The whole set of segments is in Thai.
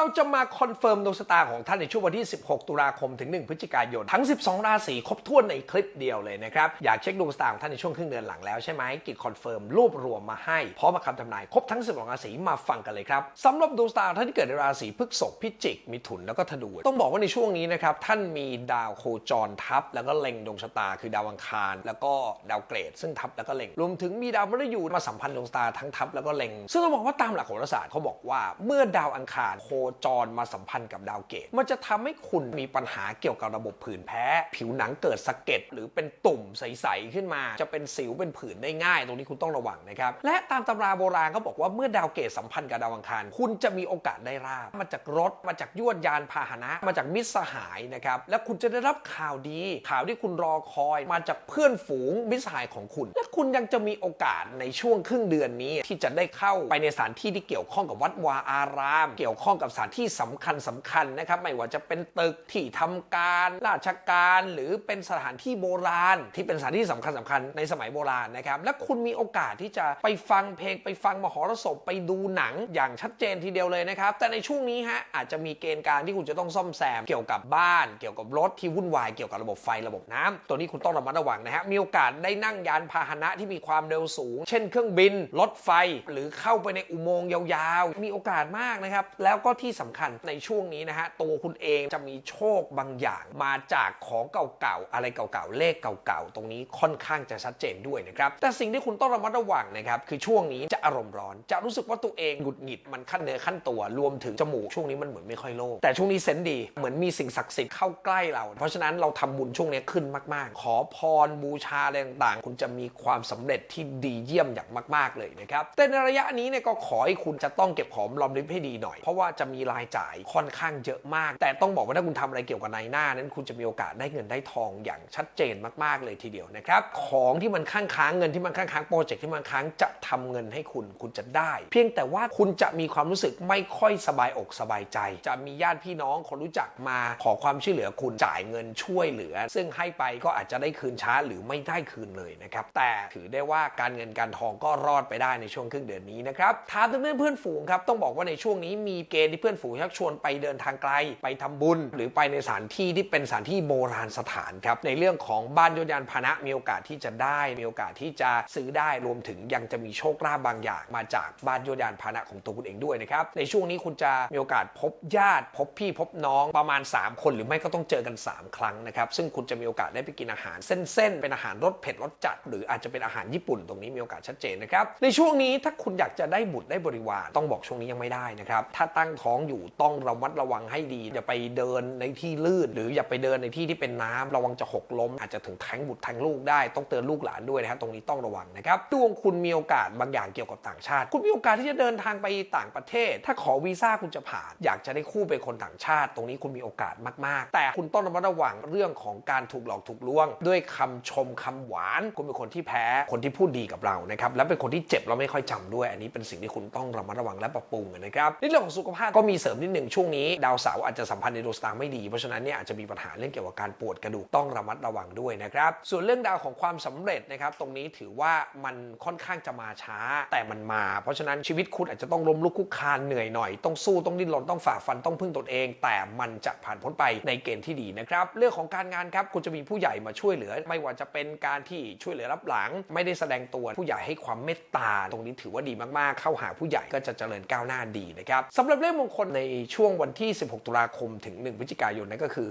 เราจะมาคอนเฟิร์มดวงชะตาของท่านในช่วงวันที่ 16 ตุลาคมถึง 1 พฤศจิกายน ทั้ง 12 ราศีครบถ้วนในคลิปเดียวเลยนะครับ อยากเช็คดวงชะตาของท่านในช่วงครึ่งเดือนหลังแล้วใช่ไหมกิจคอนเฟิร์มรวบรวมมาให้พร้อมมาคำทำนายครบทั้ง 12 ราศีมาฟังกันเลยครับสำหรับดวงชะตาท่านที่เกิดในราศีพฤษภพิจิก มิถุนแล้วก็ธนูต้องบอกว่าในช่วงนี้นะครับท่านมีดาวโคจรทับ แล้วก็เล็งดวงชะตา คือดาวอังคาร แล้วก็ดาวเกรด ซึ่งทับแล้วก็เล็งรวมถึงมีดาวมฤตยูมาสัมพันธ์ดวงชะตาทั้งทับแล้วก็เล็งซึ่งต้องบอกว่าตามหลักโหราศาสตร์เขาบอกว่าเมื่อดาวอังคารโคจรมาสัมพันธ์กับดาวเกต มันจะทำให้คุณมีปัญหาเกี่ยวกับระบบผื่นแพ้ ผิวหนังเกิดสะเก็ดหรือเป็นตุ่มใส ๆ ขึ้นมา จะเป็นสิวเป็นผื่นได้ง่าย ตรงนี้คุณต้องระวังนะครับ และตามตำราโบราณเขาบอกว่าเมื่อดาวเกตสัมพันธ์กับดาวอังคาร คุณจะมีโอกาสได้ลาบมาจากรถมาจากยวดยานพาหนะ มาจากมิตรสหายนะครับและคุณจะได้รับข่าวดี ข่าวที่คุณรอคอย มาจากเพื่อนฝูงมิตรสหายของคุณ และคุณยังจะมีโอกาสในช่วงครึ่งเดือนนี้ที่จะได้เข้าไปในสถานที่ที่เกี่ยวข้องกับวัดวาอาราม เกี่ยวข้องกับสถานที่สำคัญสคัญนะครับไม่ว่าจะเป็นตึกที่ทำการราชการหรือเป็นสถานที่โบราณ ที่เป็นสถานที่สำคัญสคัญในสมัยโบราณนะครับและคุณมีโอกาสที่จะไปฟังเพลงไปฟังมหรสพไปดูหนังอย่างชัดเจนทีเดียวเลยนะครับ แต่ในช่วงนี้ฮะอาจจะมีเกณฑ์การที่คุณจะต้องซ่อมแซมเกี่ยวกับบ้าน เกี่ยวกับรถที่วุ่นวายเกี่ยวกับระบบไฟระบบน้ำตัวนี้คุณต้องระมัดระวังนะฮะมีโอกาสได้นั่งยานพาหนะที่มีความเร็วสูง เช่น เครื่องบินรถไฟ หรือเข้าไปในอุโมงค์ยาวๆ มีโอกาสมากนะครับแล้วก็ที่สำคัญในช่วงนี้นะฮะตัวคุณเองจะมีโชคบางอย่างมาจากของเก่าๆอะไรเก่าๆเลขเก่าๆตรงนี้ค่อนข้างจะชัดเจนด้วยนะครับแต่สิ่งที่คุณต้องระมัดระวังนะครับคือช่วงนี้จะอารมณ์ร้อน จะรู้สึกว่าตัวเองหงุดหงิดมันขั้นเนื้อขั้นตัวรวมถึงจมูกช่วงนี้มันเหมือนไม่ค่อยโล่งแต่ช่วงนี้เซนดีเหมือนมีสิ่งศักดิ์สิทธิ์เข้าใกล้เรา เพราะฉะนั้นเราทำบุญช่วงนี้ขึ้นมาก ๆ ขอพรบูชาอะไรต่างๆ คุณจะมีความสำเร็จที่ดีเยี่ยมอย่างมาก ๆเลยนะครับแต่ในระยะนี้เนี่ยก็ขอให้คุณจะต้องเก็บหอมรอมริบให้ดีหน่อย เพราะว่าจะมีรายจ่ายค่อนข้างเยอะมาก แต่ต้องบอกว่าถ้าคุณทำอะไรเกี่ยวกับนายหน้า นั้นคุณจะมีโอกาสได้เงินได้ทองอย่างชัดเจนมากๆเลยทีเดียวนะครับของที่มันค้างค้างเงินที่มันค้างค้างโปรเจกต์ที่มันค้างจะทำเงินให้คุณคุณจะได้ เพียงแต่ว่าคุณจะมีความรู้สึกไม่ค่อยสบายอกสบายใจ จะมีญาติพี่น้องคนรู้จักมาขอความช่วยเหลือคุณจ่ายเงินช่วยเหลือ ซึ่งให้ไปก็อาจจะได้คืนช้าหรือไม่ได้คืนเลยนะครับแต่ถือได้ว่าการเงินการทองก็รอดไปได้ในช่วงครึ่งเดือนนี้นะครับถามถึงเรื่องเพื่อนฝูงครับต้องบอกว่าในช่วงนี้มีเกณฑ์เพื่อนฝูงชักชวนไปเดินทางไกล ไปทำบุญ หรือไปในสถานที่ที่เป็นสถานที่โบราณสถานครับ ในเรื่องของบ้านยนยานพาหนะมีโอกาสที่จะได้ มีโอกาสที่จะซื้อได้รวมถึงยังจะมีโชคลาภบางอย่าง มาจากบ้านยนยานพาหนะของตัวคุณเองด้วยนะครับในช่วงนี้คุณจะมีโอกาสพบญาติ พบพี่พบน้องประมาณ 3 คนหรือไม่ก็ต้องเจอกัน 3 ครั้งนะครับซึ่งคุณจะมีโอกาสได้ไปกินอาหารเส้นๆเป็นอาหารรสเผ็ดรสจัด หรืออาจจะเป็นอาหารญี่ปุ่นตรงนี้มีโอกาสชัดเจนนะครับในช่วงนี้ถ้าคุณอยากจะได้บุตรได้บริวารต้องบอกช่วงนี้ยังไม่ได้นะครับถ้าตั้งท้องอยู่ต้องระมัดระวังให้ดี อย่าไปเดินในที่ลื่น หรืออย่าไปเดินในที่ที่เป็นน้ำระวังจะหกล้ม อาจจะถึงแทงบุตรแทงลูกได้ต้องเตือนลูกหลานด้วยนะครับตรงนี้ต้องระวังนะครับดวงคุณมีโอกาสบางอย่างเกี่ยวกับต่างชาติ คุณมีโอกาสที่จะเดินทางไปต่างประเทศ ถ้าขอวีซ่าคุณจะผ่าน อยากจะได้คู่เป็นคนต่างชาติ ตรงนี้คุณมีโอกาสมาก ๆ แต่คุณต้องระมัดระวังเรื่องของการถูกหลอกถูกลวง ด้วยคำชมคำหวาน คุณเป็นคนที่แพ้คนที่พูดดีกับเรานะครับและเป็นคนที่เจ็บเราไม่ค่อยจำด้วย อันนี้เป็นสิ่งที่คุณต้องระมัดระวังและปรับปรุงนะครับในเรื่องของสุขภาพก็มีเสริมนิดหนึ่งช่วงนี้ ดาวเสาร์อาจจะสัมพันธ์ในดวงชะตาไม่ดี เพราะฉะนั้นเนี่ยอาจจะมีปัญหาเรื่องเกี่ยวกับการปวดกระดูกต้องระมัดระวังด้วยนะครับ ส่วนเรื่องดาวของความสำเร็จนะครับตรงนี้ถือว่ามันค่อนข้างจะมาช้าแต่มันมา เพราะฉะนั้นชีวิตคุณอาจจะต้องล้มลุกคุกคานเหนื่อยหน่อยต้องสู้ต้องดิ้นรนต้องฝ่าฟันต้องพึ่งตนเอง แต่มันจะผ่านพ้นไปในเกณฑ์ที่ดีนะครับเรื่องของการงานครับคุณจะมีผู้ใหญ่มาช่วยเหลือ ไม่ว่าจะเป็นการที่ช่วยเหลือรับหลัง ไม่ได้แสดงตัวผู้ใหญ่ให้ความเมตตา ตรงนี้ถือว่าดีมากๆ เข้าหาผู้ใหญ่ก็จะเจริญก้าวหน้าดีนะครับสำหรับเลขมงคนในช่วงวันที่ 16 ตุลาคมถึง 1 พฤศจิกายนนั่นก็คือ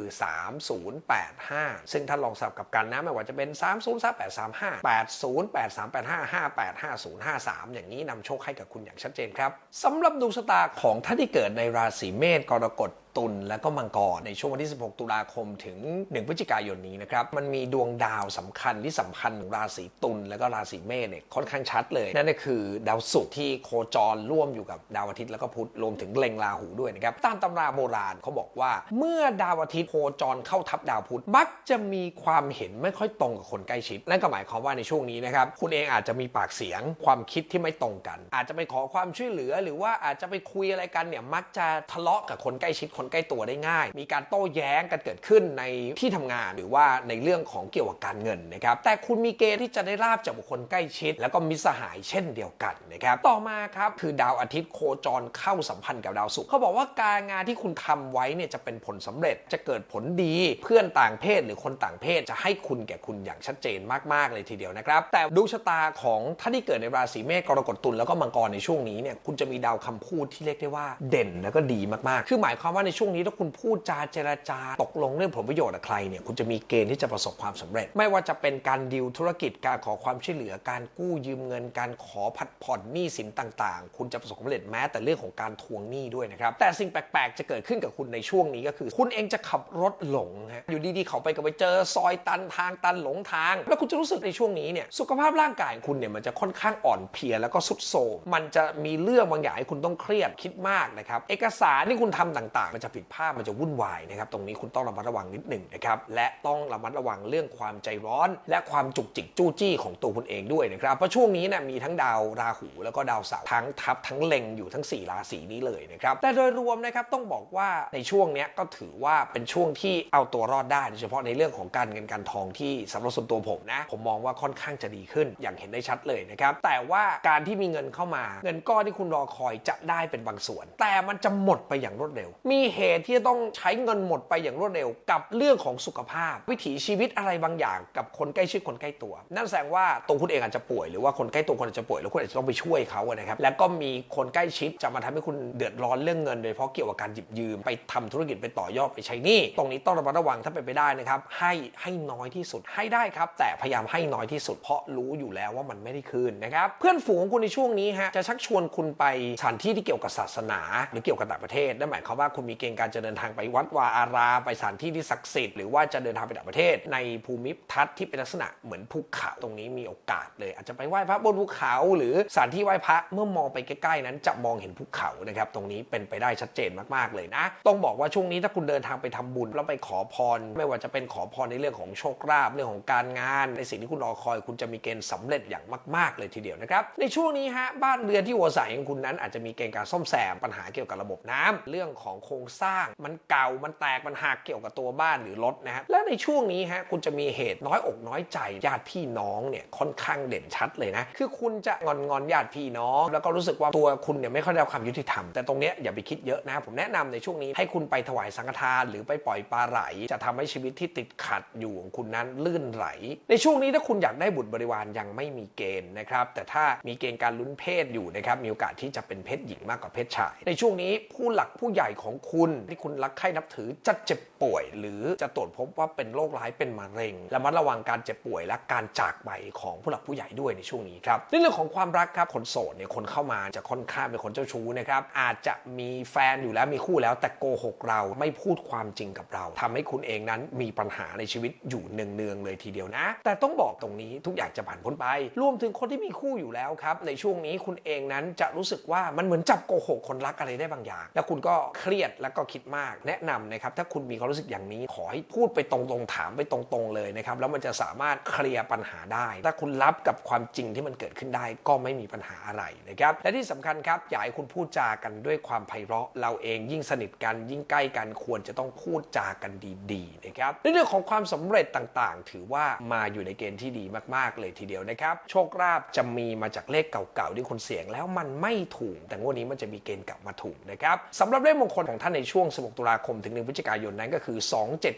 3085 ซึ่งถ้าลองสับกับกันนะไม่ว่าจะเป็น 303835 808385 585053 อย่างนี้นำโชคให้กับคุณอย่างชัดเจนครับสำหรับดวงชะตาของท่านที่เกิดในราศีเมษกรกฎตุลและก็มังกรในช่วงวันที่ 16 ตุลาคมถึง 1 พฤศจิกายนนี้นะครับ มันมีดวงดาวสำคัญที่สำคัญของราศีตุลและก็ราศีเมษเนี่ยค่อนข้างชัดเลย นั่นก็คือดาวศุกร์ที่โคจรร่วมอยู่กับดาวอาทิตย์แล้วก็พุธรวมถึงเล็งราหูด้วยนะครับ ตามตำราโบราณเขาบอกว่า เมื่อดาวอาทิตย์โคจรเข้าทับดาวพุธมักจะมีความเห็นไม่ค่อยตรงกับคนใกล้ชิด นั่นก็หมายความว่าในช่วงนี้นะครับคุณเองอาจจะมีปากเสียงความคิดที่ไม่ตรงกัน อาจจะไปขอความช่วยเหลือ หรือว่าอาจจะไปคุยอะไรกันเนี่ยมักจะทะเลาะกับคนใกล้ชิดคนใกล้ตัวได้ง่าย มีการโต้แย้งกันเกิดขึ้นในที่ทำงานหรือว่าในเรื่องของเกี่ยวกับการเงินนะครับแต่คุณมีเกณฑ์ที่จะได้ลาบจากบุคคลใกล้ชิด แล้วก็มิสหายเช่นเดียวกันนะครับต่อมาครับคือดาวอาทิตย์โคจรเข้าสัมพันธ์กับดาวศุกร์เขาบอกว่าการงานที่คุณทำไว้เนี่ยจะเป็นผลสำเร็จจะเกิดผลดีเพื่อนต่างเพศหรือคนต่างเพศจะให้คุณแก่คุณอย่างชัดเจนมากๆเลยทีเดียวนะครับแต่ดวงชะตาของท่านที่เกิดในราศีเมษกรกฎตุลแล้วก็มังกรในช่วงนี้เนี่ยคุณจะมีดาวคำพูดที่เรียกได้ว่าเด่นแล้วก็ดีมากๆ คือหมายความว่าในช่วงนี้ถ้าคุณพูดจาเจรจาตกลงเรื่องผลประโยชน์กับใครเนี่ยคุณจะมีเกณฑ์ที่จะประสบความสำเร็จ ไม่ว่าจะเป็นการดีลธุรกิจการขอความช่วยเหลือการกู้ยืมเงิน การขอผัดผ่อนหนี้สินต่างๆ คุณจะประสบความสำเร็จแม้แต่เรื่องของการทวงหนี้ด้วยนะครับแต่สิ่งแปลกๆ จะเกิดขึ้นกับคุณในช่วงนี้ก็คือ คุณเองจะขับรถหลงฮะอยู่ดีๆเขาไปก็ไปเจอซอยตันทางตันหลงทาง แล้วคุณจะรู้สึกในช่วงนี้เนี่ยสุขภาพร่างกายของคุณเนี่ยมันจะค่อนข้างอ่อนเพลียแล้วก็สุดโทรมมันจะมีเรื่องบางอย่างให้คุณต้องเครียดคิดมากนะครับเอกสารที่คุณทำต่างๆจะผิดพลาดมันจะวุ่นวายนะครับตรงนี้คุณต้องระมัดระวังนิดหนึ่งนะครับและต้องระมัดระวังเรื่องความใจร้อน และความจุกจิกจู้จี้ของตัวคุณเองด้วยนะครับเพราะช่วงนี้เนี่ยมีทั้งดาวราหูแล้วก็ดาวเสาร์ทั้งทับทั้งเล็งอยู่ทั้ง 4 ราศีนี้เลยนะครับแต่โดยรวมนะครับต้องบอกว่าในช่วงนี้ก็ถือว่าเป็นช่วงที่เอาตัวรอดได้โดยเฉพาะในเรื่องของการเงินการทองที่สำหรับส่วนตัวผมนะผมมองว่าค่อนข้างจะดีขึ้นอย่างเห็นได้ชัดเลยนะครับแต่ว่าการที่มีเงินเข้ามา เงินก้อนที่คุณรอคอยจะได้เป็นบางส่วน แต่มันจะหมดไปอย่างรวดเร็ว มีเหตุที่จะต้องใช้เงินหมดไปอย่างรวดเร็ว กับเรื่องของสุขภาพ วิถีชีวิตอะไรบางอย่าง กับคนใกล้ชิดคนใกล้ตัว นั่นแสดงว่าตัวคุณเองอาจจะป่วยหรือว่าคนใกล้ตัวคนอาจจะป่วยแล้วคุณอาจจะต้องไปช่วยเขานะครับแล้วก็มีคนใกล้ชิดจะมาทำให้คุณเดือดร้อนเรื่องเงินโดยเฉพาะเกี่ยวกับการหยิบยืมไปทำธุรกิจไปต่อยอดไปใช้หนี้ตรงนี้ต้องระมัดระวังถ้าเป็นไปได้นะครับให้ให้น้อยที่สุดให้ได้ครับ แต่พยายามให้น้อยที่สุดเพราะรู้อยู่แล้วว่ามันไม่ได้คืนนะครับเพื่อนฝูงของคุณในช่วงนี้ฮะจะชักชวนคุณไปสถานที่ที่เกี่ยวกับศาสนา หรือเกี่ยวกับต่างประเทศนั่นหมายความว่าคุณมีเกณฑ์การจะเดินทางไปวัดวาอารามไปสถานที่ที่ศักดิ์สิทธิ์หรือว่าจะเดินทางไปต่างประเทศ ในภูมิทัศน์ที่เป็นลักษณะเหมือนภูเขาตรงนี้มีโอกาสเลย อาจจะไปไหว้พระบนภูเขา หรือสถานที่ไหว้พระเมื่อมองไปใกล้ๆนั้นจะมองเห็นภูเขานะครับตรงนี้เป็นไปได้ชัดเจนมากๆเลยนะ ต้องบอกว่าช่วงนี้ถ้าคุณเดินทางไปทำบุญแล้วไปขอพร ไม่ว่าจะเป็นขอพรในเรื่องของโชคลาภเรื่องของการงาน ในสิ่งที่คุณรอคอย คุณจะมีเกณฑ์สำเร็จอย่างมาก ๆ เลยทีเดียวนะครับในช่วงนี้ฮะบ้านเรือนที่หัวใสของคุณนั้นอาจจะมีเกณฑ์การซ่อมแซมปัญหาเกี่ยวกับระบบน้ำเรื่องของโครงสร้าง มันเก่ามันแตกมันหักเกี่ยวกับตัวบ้านหรือรถนะฮะและในช่วงนี้ฮะคุณจะมีเหตุน้อยอกน้อยใจญาติพี่น้องเนี่ยค่อนข้างเด่นชัดเลยนะคือคุณจะงอนงอนญาติพี่น้อง แล้วก็รู้สึกว่าตัวคุณเนี่ยไม่ค่อยได้ความยุติธรรม แต่ตรงเนี้ยอย่าไปคิดเยอะนะผมแนะนำในช่วงนี้ให้คุณไปถวายสังฆทานหรือไปปล่อยปลาไหล จะทำให้ชีวิตที่ติดขัดอยู่ของคุณนั้นลื่นไหล ในช่วงนี้ถ้าคุณอยากได้บุตรบริวารยังไม่มีเกณฑ์นะครับแต่ถ้ามีเกณฑ์การลุ้นเพศอยู่นะครับมีโอกาสที่จะเป็นเพศหญิงมากกว่าเพศชาย ในช่วงนี้ผู้หลักผู้ใหญ่ของคุณที่คุณรักใคร่นับถือจะเจ็บป่วย หรือจะตรวจพบว่าเป็นโรคร้ายเป็นมะเร็งระมัดระวังการเจ็บป่วยและการจากไปของผู้หลักผู้ใหญ่ด้วยในช่วงนี้ครับในเรื่องของความรักครับคนโสดเนี่ยคนเข้ามาจะค่อนข้างเป็นคนเจ้าชู้นะครับอาจจะมีแฟนอยู่แล้วมีคู่แล้วแต่โกหกเราไม่พูดความจริงกับเราทำให้คุณเองนั้นมีปัญหาในชีวิตอยู่เนืองๆเลยทีเดียวนะ แต่ต้องบอกตรงนี้ทุกอย่างจะผ่านพ้นไป รวมถึงคนที่มีคู่อยู่แล้วครับในช่วงนี้คุณเองนั้นจะรู้สึกว่ามันเหมือนจับโกหกคนรักอะไรได้บางอย่าง แล้วคุณก็เครียดแล้วก็คิดมาก แนะนำนะครับถ้าคุณมีความรู้สึกอย่างนี้ ขอให้พูดไปตรงๆถามไปตรงๆเลยนะครับแล้วมันจะสามารถเคลียร์ปัญหาได้ ถ้าคุณรับกับความจริงที่มันเกิดขึ้นได้ก็ไม่มีปัญหาอะไรนะครับและที่สำคัญครับอยากให้คุณพูดจากันด้วยความไพเราะ เราเองยิ่งสนิทกันยิ่งใกล้กันควรจะต้องพูดจากันดีๆนะครับในเรื่องของความสำเร็จต่างๆ ถือว่ามาอยู่ในเกณฑ์ที่ดีมากๆเลยทีเดียวนะครับโชคลาภจะมีมาจากเลขเก่าๆที่คุณเสี่ยงแล้วมันไม่ถูก แต่งวดนี้มันจะมีเกณฑ์กลับมาถูกนะครับสำหรับเลขมงคลของท่านในช่วง 16 ตุลาคมถึง 1 พฤศจิกายนนั้นก็คือ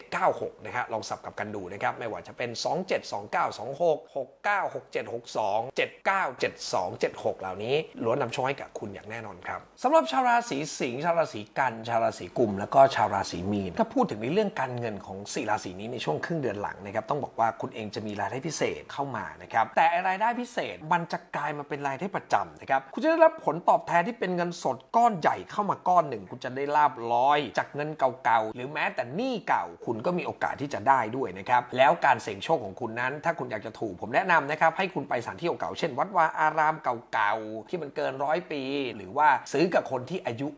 2796 นะครับลองสับกับกันดูนะครับ ไม่ว่าจะเป็น 272926 696762 797276 เหล่านี้ล้วนนำโชคให้กับคุณอย่างแน่นอนครับสำหรับชาวราศีสิงห์ชาวราศีกันชาวราศีกุม แล้วก็ชาวราศีมีนถ้าพูดถึงในเรื่องการเงินของสี่ราศีนี้ในช่วงครึ่งเดือนหลังนะครับต้องบอกว่าคุณเองจะมีรายได้พิเศษเข้ามานะครับแต่รายได้พิเศษมันจะกลายมาเป็นรายได้ประจำนะครับคุณจะได้รับผลตอบแทนที่เป็นเงินสดก้อนใหญ่เข้ามาก้อนหนึ่ง คุณจะได้ลาบลอย จากเงินเก่าๆ หรือแม้แต่หนี้เก่าคุณก็มีโอกาสที่จะได้ด้วยนะครับ แล้วการเสี่ยงโชคของคุณนั้น ถ้าคุณอยากจะถูกผมแนะนำนะครับ ให้คุณไปสถานที่เก่าๆ เช่น วัดวาอารามเก่าๆ ที่มันเกินร้อยปี หรือว่าซื้อกับคนที่อายุ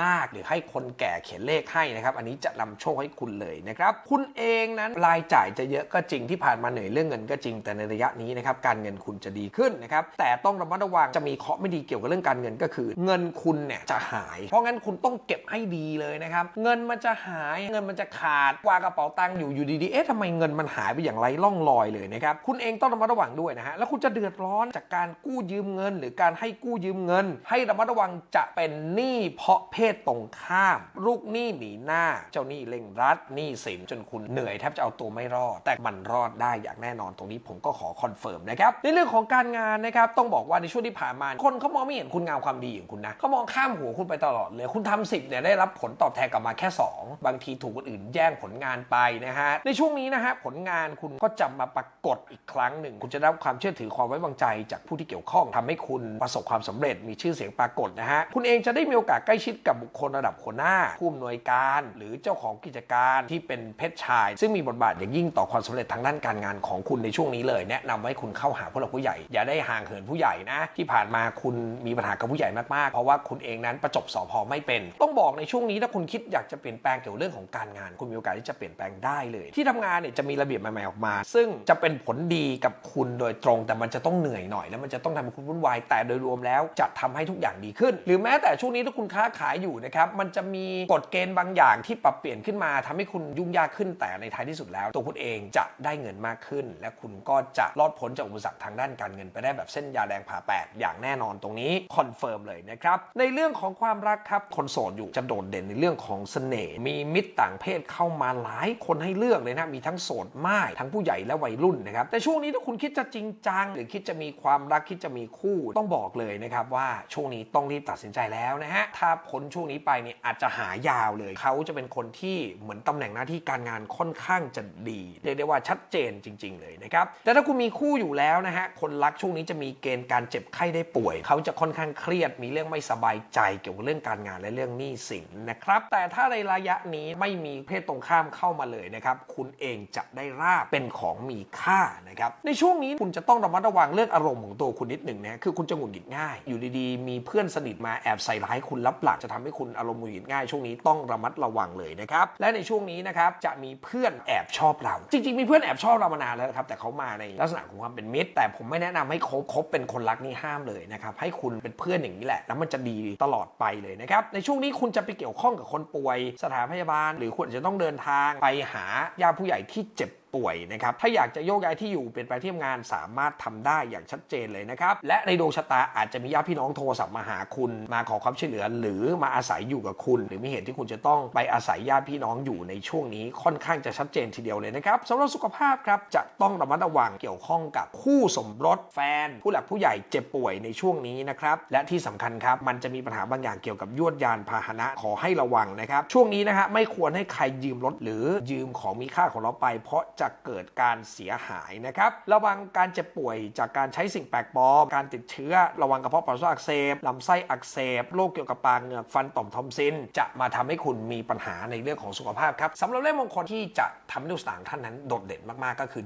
มากๆ หรือให้คนแก่เขียนเลขให้นะครับ อันนี้จะนำโชคให้คุณเลยนะครับ คุณเองนั้นรายจ่ายจะเยอะก็จริงที่ผ่านมาเหนื่อยเรื่องเงินก็จริงแต่ในระยะนี้นะครับการเงินคุณจะดีขึ้นนะครับแต่ต้องระมัดระวังจะมีเคาะไม่ดีเกี่ยวกับเรื่องการเงินก็คือ เงินคุณเนี่ยจะหาย เพราะงั้นคุณต้องเก็บให้ดีีเลยนะครับ เงินมันจะหายเงินมันจะขาดวางกระเป๋าตังค์อยู่อยู่ดีๆเอ๊ะทำไมเงินมันหายไปอย่างไรล่องลอยเลยนะครับคุณเองต้องระมัดระวังด้วยนะฮะแล้วคุณจะเดือดร้อนจากการกู้ยืมเงิน หรือการให้กู้ยืมเงิน ให้ระมัดระวังจะเป็นหนี้เพราะเพศตรงข้าม ลูกหนี้หนีหน้า เจ้าหนี้เร่งรัดหนี้สินจนคุณเหนื่อยแทบจะเอาตัวไม่รอด แต่มันรอดได้อย่างแน่นอนตรงนี้ผมก็ขอคอนเฟิร์มนะครับในเรื่องของการงานนะครับต้องบอกว่าในช่วงที่ผ่านมาคนเขามองไม่เห็นคุณงามความดีของคุณนะเขามองข้ามหัวคุณไปตลอดเลย คุณทำสิบเนี่ยได้รับผลตอบแทนกลับมาแค่ 2 บางทีถูกคนอื่นแย่งผลงานไปนะฮะ ในช่วงนี้นะฮะผลงานคุณก็จะมาปรากฏอีกครั้งหนึ่ง คุณจะได้รับความเชื่อถือความไว้วางใจ จากผู้ที่เกี่ยวข้องทำให้คุณประสบความสำเร็จมีชื่อเสียงปรากฏนะฮะ คุณเองจะได้มีโอกาสใกล้ชิดกับบุคคลระดับหัวหน้า ผู้อำนวยการ หรือเจ้าของกิจการที่เป็นเพศชาย ซึ่งมีบทบาทอย่างยิ่งต่อความสำเร็จทางด้านการงานของคุณในช่วงนี้เลย แนะนำให้คุณเข้าหาผู้หลักผู้ใหญ่ อย่าได้ห่างเหินผู้ใหญ่นะที่ผ่านมาคุณมีปัญหากับผู้ใหญ่มากๆ เพราะว่าคุณเองนั้นประจบสอพอไม่เป็น ต้องบอกในช่วงงนี้ถ้าคุณคิดอยากจะเปลี่ยนแปลงเกี่ยวกับเรื่องของการงาน คุณมีโอกาสที่จะเปลี่ยนแปลงได้เลย ที่ทำงานเนี่ยจะมีระเบียบใหม่ๆออกมา ซึ่งจะเป็นผลดีกับคุณโดยตรง แต่มันจะต้องเหนื่อยหน่อย แล้วมันจะต้องทำให้คุณวุ่นวายแต่โดยรวมแล้วจะทำให้ทุกอย่างดีขึ้น หรือแม้แต่ช่วงนี้ถ้าคุณค้าขายอยู่นะครับมันจะมีกฎเกณฑ์บางอย่างที่ปรับเปลี่ยนขึ้นมาทำให้คุณยุ่งยากขึ้นแต่ในท้ายที่สุดแล้ว ตัวคุณเองจะได้เงินมากขึ้น และคุณก็จะรอดพ้นจากอุปสรรคทางด้านการเงินไปได้แบบเส้นยาแดงผ่าแปดอย่างแน่นอนตรงนี้คอนเฟิร์มเลยนะครับในเรื่องของความรักครับคนโสดอยู่จะโดดเด่นในเรื่องของเสน่ห์มีมิตรต่างเพศเข้ามาหลายคนให้เลือกเลยนะมีทั้งโสดมากทั้งผู้ใหญ่และวัยรุ่นนะครับแต่ช่วงนี้ถ้าคุณคิดจะจริงจัง หรือคิดจะมีความรักคิดจะมีคู่ต้องบอกเลยนะครับว่าช่วงนี้ต้องรีบตัดสินใจแล้วนะฮะถ้าพ้นช่วงนี้ไปเนี่ยอาจจะหายาวเลยเขาจะเป็นคนที่เหมือนตำแหน่งหน้าที่การงานค่อนข้างจะดีเรียกได้ว่าชัดเจนจริง ๆ เลยนะครับแต่ถ้าคุณมีคู่อยู่แล้วนะฮะคนรักช่วงนี้จะมีเกณฑ์การเจ็บไข้ได้ป่วย เขาจะค่อนข้างเครียดมีเรื่องไม่สบายใจเกี่ยวกับเรื่องการงานและเรื่องหนี้สินนะครับ แต่ถ้าในระยะนี้ไม่มีเพศตรงข้ามเข้ามาเลยนะครับ คุณเองจะได้ราบเป็นของมีค่านะครับ ในช่วงนี้คุณจะต้องระมัดระวังเรื่องอารมณ์ของตัวคุณนิดหนึ่งนะคือคุณจะหงุดหงิดง่าย อยู่ดีๆ มีเพื่อนสนิทมาแอบใส่ร้ายคุณรับหลังจะทำให้คุณอารมณ์หงุดหงิดง่าย ช่วงนี้ต้องระมัดระวังเลยนะครับ และในช่วงนี้นะครับจะมีเพื่อนแอบชอบเรา จริง ๆ มีเพื่อนแอบชอบเรามานานแล้วครับ แต่เขามาในลักษณะของความเป็นมิตร แต่ผมไม่แนะนำให้คบคบเป็นคนรักนี่ห้ามเลยนะครับ ให้คุณเป็นเพื่อนอย่างนี้แหละ แล้วมันจะดีตลอดไปเลยนะครับ ในช่วงนี้คุณจะไปเกี่ยวข้องกับคนป่วย สถานพยาบาล หรือควรจจะต้องเดินทางไปหาญาติผู้ใหญ่ที่เจ็บ ป่วยนะครับถ้าอยากจะโยกย้ายที่อยู่เปลี่ยนไปที่ทำงานสามารถทำได้อย่างชัดเจนเลยนะครับและในดวงชะตาอาจจะมีญาติพี่น้องโทรศัพท์มาหาคุณ มาขอความช่วยเหลือ หรือมาอาศัยอยู่กับคุณ หรือมีเหตุที่คุณจะต้องไปอาศัยญาติพี่น้องอยู่ในช่วงนี้ค่อนข้างจะชัดเจนทีเดียวเลยนะครับสำหรับสุขภาพครับจะต้องระมัดระวังเกี่ยวข้องกับคู่สมรสแฟน ผู้หลักผู้ใหญ่เจ็บป่วยในช่วงนี้นะครับและที่สำคัญครับมันจะมีปัญหาบางอย่างเกี่ยวกับยวดยานพาหนะขอให้ระวังนะครับช่วงนี้นะฮะไม่ควรให้ใครยืมรถหรือยืมของมีค่าของเราไป เพราะจะะเกิดการเสียหายนะครับ ระวังการเจ็บป่วยจากการใช้สิ่งแปลกปลอม การติดเชื้อ ระวังกระเพาะปัสสาวะอักเสบ ลำไส้อักเสบ โรคเกี่ยวกับปากเหงือกฟันต่อมทอมซิน จะมาทำให้คุณมีปัญหาในเรื่องของสุขภาพครับสำหรับเลขมงคลที่จะทำให้ดวงชะตาของท่านนั้นโดดเด่นมาก ๆ ก็คือ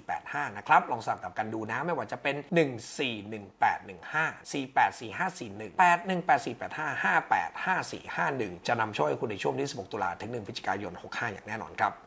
1485 นะครับ ลองสลับกับกันดูนะ ไม่ว่าจะเป็น 141815 484541 818485 585451 จะนำชคให้คุณในช่วงที่ 16 ตุลาถึง 1 พฤศจิกายน 65 อย่างแน่นอนครับ